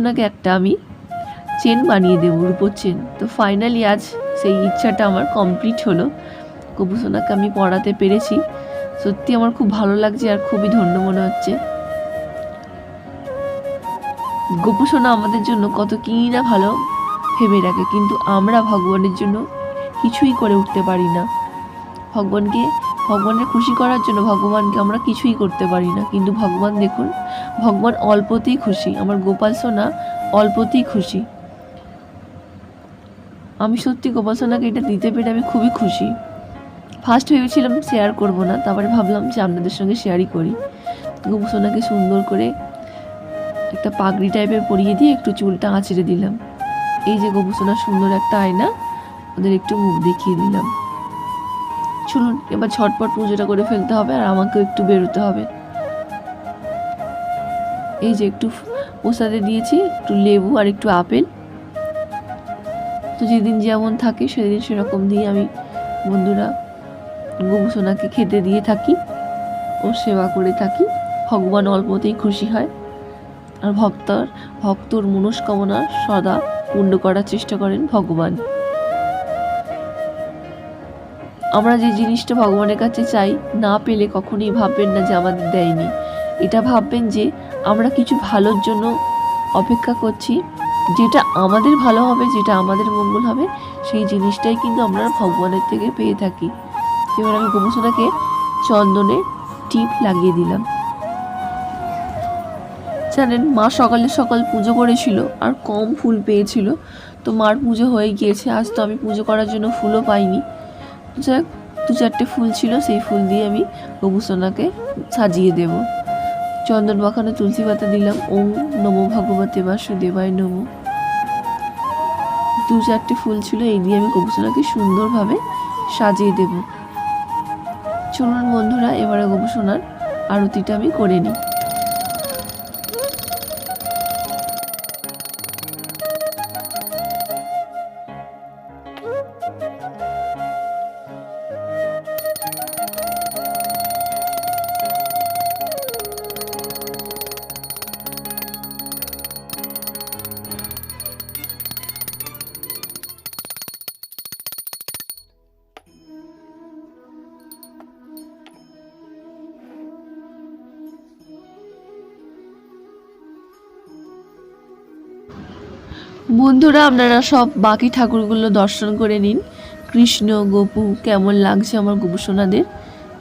ওনাকে একটা আমি চেন বানিয়ে দেবো, রূপোর চেন তো ফাইনালি আজ সেই ইচ্ছাটা আমার কমপ্লিট হলো। গোপুসোনাকে আমি পড়াতে পেরেছি। সত্যি আমার খুব ভালো লাগছে আর খুবই ধন্য মনে হচ্ছে। গোপুসোনা আমাদের জন্য কত কি না ভালো ভেবে রাখে কিন্তু আমরা ভগবানের জন্য কিছুই করে উঠতে পারি না। ভগবানকে, ভগবানের খুশি করার জন্য ভগবানকে আমরা কিছুই করতে পারি না। কিন্তু ভগবান দেখুন ভগবান অল্পতেই খুশি, আমার গোপাল সোনা অল্পতেই খুশি। আমি সত্যি গোপাল সোনাকে এটা দিতে পেরে আমি খুবই খুশি। ফার্স্ট ভেবেছিলাম শেয়ার করব না, তারপরে ভাবলাম যে আপনাদের সঙ্গে শেয়ারই করি। গোপু সোনাকে সুন্দর করে একটা পাগড়ি টাইপের পরিয়ে দিয়ে একটু চুলটা আঁচড়ে দিলাম। এই যে গোপু সোনার সুন্দর একটা আয়না, ওদের একটু মুখ দেখিয়ে দিলাম। চলুন, এবার ঝটপট পুজোটা করে ফেলতে হবে আর আমাকেও একটু বেরোতে হবে। এই যে একটু প্রসাদে দিয়েছি, একটু লেবু আর একটু আপেল। তো যেদিন যেমন থাকে সেদিন সেরকম দিয়ে আমি বন্ধুরা গবু সোনাকে খেতে দিয়ে থাকি ও সেবা করে থাকি। ভগবান অল্পতেই খুশি হয়। আর ভক্তর ভক্তর মনস্কামনা সদা পূর্ণ করার চেষ্টা করেন ভগবান। আমরা যে জিনিসটা ভগবানের কাছে চাই, না পেলে কখনোই ভাববেন না যে আমাদের দেয়নি। এটা ভাববেন যে আমরা কিছু ভালোর জন্য অপেক্ষা করছি। যেটা আমাদের ভালো হবে, যেটা আমাদের মঙ্গল হবে, সেই জিনিসটাই কিন্তু আমরা ভগবানের থেকে পেয়ে থাকি। এবার আমি গোমসোনাকে চন্দনে টিপ লাগিয়ে দিলাম। জানেন, মা সকালে সকাল পুজো করেছিল আর কম ফুল পেয়েছিল। তো মার পুজো হয়ে গিয়েছে, আজ তো আমি পুজো করার জন্য ফুলও পাইনি। যাক, দু চারটে ফুল ছিল, সেই ফুল দিয়ে আমি গোপুসোনাকে সাজিয়ে দেব। চন্দন মাখানো তুলসী পাতা দিলাম। ওম নমো ভগবতে বাসুদেবায় নমো। দু চারটে ফুল ছিল, এই দিয়ে আমি গোপুসোনাকে সুন্দরভাবে সাজিয়ে দেব। চলুন বন্ধুরা, এবারে গোপুসোনার আরতিটা আমি করে নিই। বন্ধুরা, আপনারা সব বাকি ঠাকুরগুলো দর্শন করে নিন। কৃষ্ণ, গোপু, কেমন লাগছে আমার গোপুসোনাদের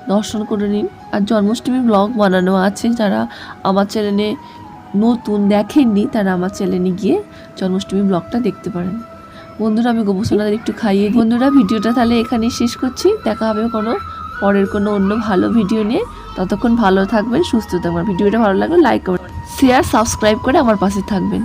দর্শন করে নিন। আর জন্মাষ্টমী ব্লগ বানানো আছে, যারা আমার চ্যানেলে নতুন দেখেননি, তারা আমার চ্যানেলে গিয়ে জন্মাষ্টমী ব্লগটা দেখতে পারেন। বন্ধুরা, আমি গোপুসোনাদের একটু খাইয়ে বন্ধুরা, ভিডিওটা তাহলে এখানেই শেষ করছি। দেখা হবে কোনো, পরের কোনো অন্য ভালো ভিডিও নিয়ে। ততক্ষণ ভালো থাকবেন, সুস্থ থাকবেন। ভিডিওটা ভালো লাগলে লাইক করবেন শেয়ার সাবস্ক্রাইব করে আমার পাশে থাকবেন।